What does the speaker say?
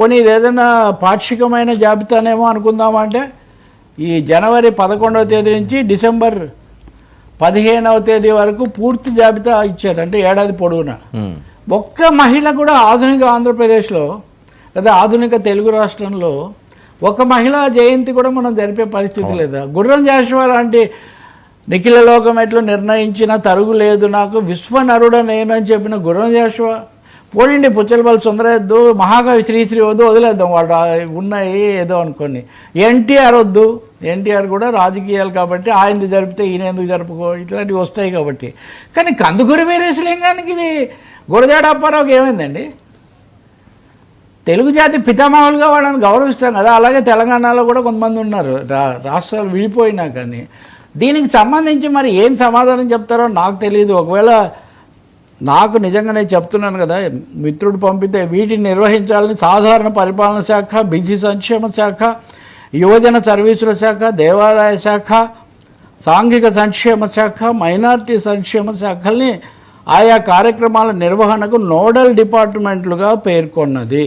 పోనీ ఇది ఏదైనా పాక్షికమైన జాబితానేమో అనుకుందామంటే ఈ జనవరి పదకొండవ తేదీ నుంచి డిసెంబర్ పదిహేనవ తేదీ వరకు పూర్తి జాబితా ఇచ్చారు అంటే ఏడాది పొడవునా. ఒక్క మహిళ కూడా ఆధునిక ఆంధ్రప్రదేశ్లో లేదా ఆధునిక తెలుగు రాష్ట్రంలో ఒక మహిళా జయంతి కూడా మనం జరిపే పరిస్థితి లేదా? గుర్రం జాషువా లాంటి నిఖిల లోకం ఎట్లు నిర్ణయించిన తరుగు లేదు నాకు విశ్వనరుడ నేను అని చెప్పిన గుర్రం జాషువా పోనండి పుచ్చలపల్లి సుందరద్దు మహాకవి శ్రీశ్రీ వద్దు వదిలేద్దాం. వాళ్ళు ఉన్నాయి ఏదో అనుకోండి. ఎన్టీఆర్ వద్దు. ఎన్టీఆర్ కూడా రాజకీయాలు కాబట్టి ఆయనది జరిపితే ఈయన ఎందుకు జరుపుకో ఇట్లాంటివి వస్తాయి కాబట్టి. కానీ కందుకూరి వీరేశలింగానికి ఇది గురజాడ అప్పారావుకి ఏమైందండి? తెలుగు జాతి పితామహులుగా వాళ్ళని గౌరవిస్తాం కదా. అలాగే తెలంగాణలో కూడా కొంతమంది ఉన్నారు. రా రాష్ట్రాలు విడిపోయినా కానీ. దీనికి సంబంధించి మరి ఏం సమాధానం చెప్తారో నాకు తెలియదు ఒకవేళ నాకు నిజంగా నేను చెప్తున్నాను కదా మిత్రుడు పంపితే వీటిని నిర్వహించాలని సాధారణ పరిపాలన శాఖ బీసీ సంక్షేమ శాఖ యువజన సర్వీసుల శాఖ దేవాదాయ శాఖ సాంఘిక సంక్షేమ శాఖ మైనార్టీ సంక్షేమ శాఖల్ని ఆయా కార్యక్రమాల నిర్వహణకు నోడల్ డిపార్ట్మెంట్లుగా పేర్కొన్నది.